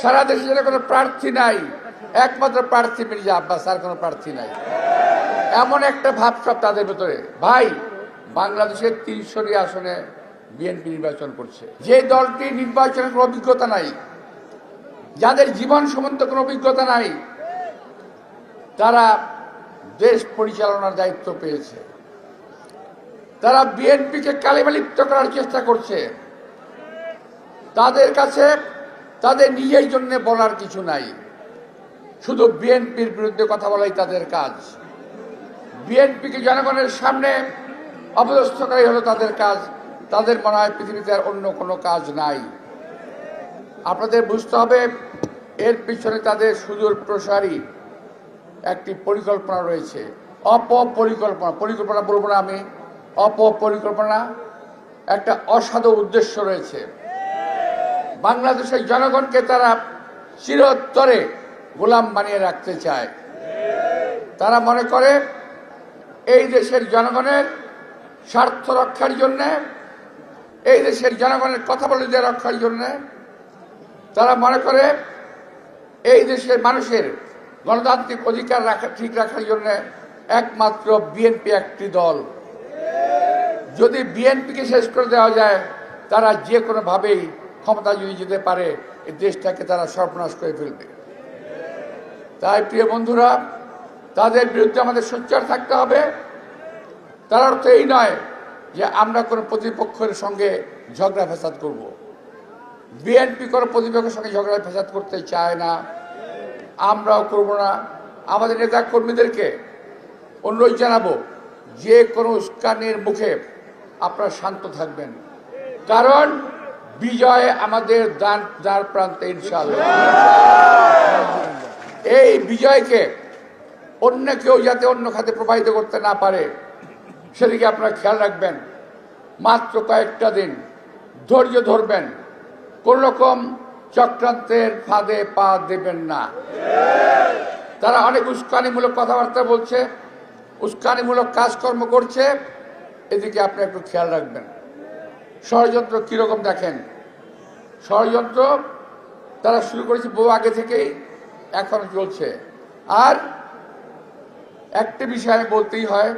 সারা দেশে যেন কোনো প্রার্থী নাই, একমাত্র প্রার্থী মির্জা আব্বাস, আর কোনো প্রার্থী নাই। এমন একটা ভাবসাব তাদের ভেতরে। ভাই, বাংলাদেশের তিনশোটি আসনে বিএনপি নির্বাচন করছে। যে দলটি নির্বাচনের কোনো অভিজ্ঞতা নাই, যাদের জীবন সম্বন্ধে কোনো অভিজ্ঞতা নাই, তারা দেশ পরিচালনার দায়িত্ব পেয়েছে। তারা বিএনপিকে কালিমালিপ্ত করার চেষ্টা করছে। তাদের কাছে তাদের নিজেই জন্য বলার কিছু নাই। শুধু বিএনপির বিরুদ্ধে কথা বলাই তাদের কাজ। বিএনপিকে জনগণের সামনে অপদস্থ করাই হলো তাদের কাজ। তাদের মনে হয় পৃথিবীতে আর অন্য কোনো কাজ নাই। আপনাদের বুঝতে হবে, এর পিছনে তাদের সুদূর প্রসারী একটি পরিকল্পনা রয়েছে। অপপরিকল্পনা, পরিকল্পনা বলব না আমি, অপপরিকল্পনা, একটা অসাধু উদ্দেশ্য রয়েছে। বাংলাদেশের জনগণকে তারা চিরোত্তরে গোলাম বানিয়ে রাখতে চায়। তারা মনে করে এই দেশের জনগণের স্বার্থ রক্ষার জন্যে, এই দেশের জনগণের কথা বলে দিয়ে রক্ষার জন্যে, তারা মনে করে এই দেশের মানুষের গণতান্ত্রিক অধিকার রাখা, ঠিক রাখার জন্য একমাত্র বিএনপি একটি দল। যদি বিএনপিকে শেষ করে দেওয়া যায়, তারা যে কোনোভাবেই ক্ষমতা যদি যেতে পারে, এই দেশটাকে তারা সর্বনাশ করে ফেলবে। তাই প্রিয় বন্ধুরা, তাদের বিরুদ্ধে আমাদের সোচ্চার থাকতে হবে। তার অর্থ এই নয় যে আমরা কোনো প্রতিপক্ষের সঙ্গে ঝগড়া ফেসাদ করব। বিএনপি কোনো প্রতিপক্ষের সঙ্গে ঝগড়া ফেসাদ করতে চায় না। আমরাও করব না। আমাদের নেতা কর্মীদেরকে অনুরোধ জানাব, যে কোনো উস্কানির মুখে আপনারা শান্ত থাকবেন। কারণ বিজয় আমাদের দান দ্বার প্রান্তে ইনশাল্লাহ এই বিজয়কে অন্য কেউ যাতে অন্য খাতে প্রবাহিত করতে না পারে, সেদিকে আপনারা খেয়াল রাখবেন। মাত্র কয়েকটা দিন ধৈর্য ধরবেন। কোন রকম চক্রান্তের ফাঁদে পা দেবেন না। তারা অনেক উস্কানিমূলক কথাবার্তা বলছে, উস্কানিমূলক কাজকর্ম করছে, এদিকে আপনি একটু খেয়াল রাখবেন। ষড়যন্ত্র কীরকম দেখেন? ষড়যন্ত্র তারা শুরু করেছে বহু আগে থেকেই, এখন চলছে। আর একটি বিষয় বলতেই হয়,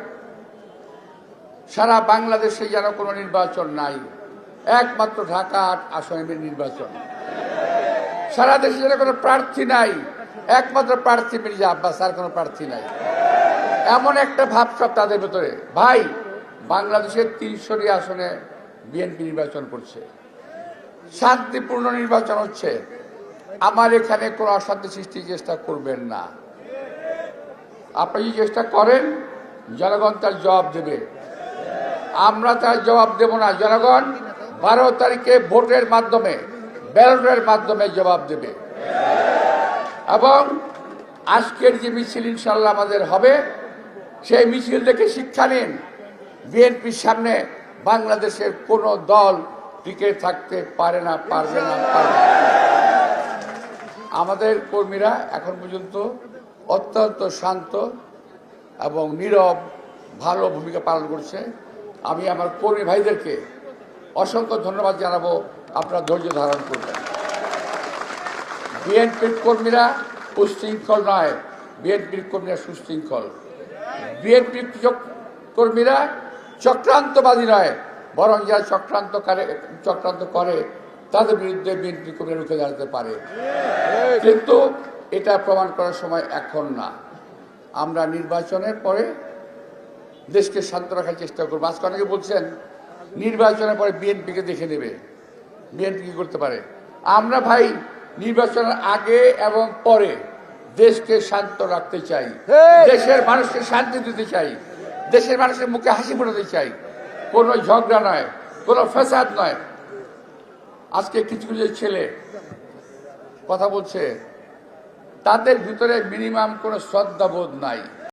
সারা বাংলাদেশে যেন কোনো নির্বাচন নাই, একমাত্র ঢাকা আট আসনের নির্বাচন। সারা দেশে যেন কোনো প্রার্থী নাই, একমাত্র প্রার্থী মির্জা আব্বাস, আর কোনো প্রার্থী নাই। এমন একটা ভাবসাব তাদের ভেতরে। ভাই, বাংলাদেশের তিনশোটি আসনে বিএনপি নির্বাচন করছে। শান্তিপূর্ণ নির্বাচন হচ্ছে। আমার এখানে কোনো অশান্তি সৃষ্টির চেষ্টা করবেন না। আপনি চেষ্টা করেন, জনগণ তার জবাব দেবে। আমরা তার জবাব দেব না। জনগণ বারো তারিখে ভোটের মাধ্যমে, ব্যালটের মাধ্যমে জবাব দেবে। এবং আজকের যে মিছিল ইনশাল্লাহ আমাদের হবে, সেই মিছিল থেকে শিক্ষা নিন। বিএনপির সামনে বাংলাদেশের কোনো দল টিকে থাকতে পারে না, পারবে না আমাদের কর্মীরা এখন পর্যন্ত অত্যন্ত শান্ত এবং নীরব, ভালো ভূমিকা পালন করছে। আমি আমার কর্মী ভাইদেরকে অসংখ্য ধন্যবাদ জানাব, আপনারা ধৈর্য ধারণ করবেন। বিএনপির কর্মীরা উশৃঙ্খল নয়, বিএনপির কর্মীরা সুশৃঙ্খল। বিএনপির কর্মীরা চক্রান্তবাদী নয় বরং যারা চক্রান্ত করে চক্রান্ত করে তাদের বিরুদ্ধে বিএনপি কর্মীরা রুখে দাঁড়াতে পারে। কিন্তু এটা প্রমাণ করার সময় এখন না। আমরা নির্বাচনের পরে দেশকে শান্ত রাখার চেষ্টা করব। আজকে অনেকে বলছেন নির্বাচনের পরে বিএনপিকে দেখে নেবে। বিএনপি কি করতে পারে? আমরা ভাই নির্বাচনের আগে এবং পরে দেশকে শান্ত রাখতে চাই। দেশের মানুষকে শান্তি দিতে চাই। দেশের মানুষের মুখে হাসি ফোটাতে চাই। কোনো ঝগড়া নয়, কোনো ফ্যাসাদ নয়। আজকে কিছু কিছু ছেলে কথা বলছে, তাদের ভিতরে মিনিমাম কোনো শ্রদ্ধাবোধ নাই।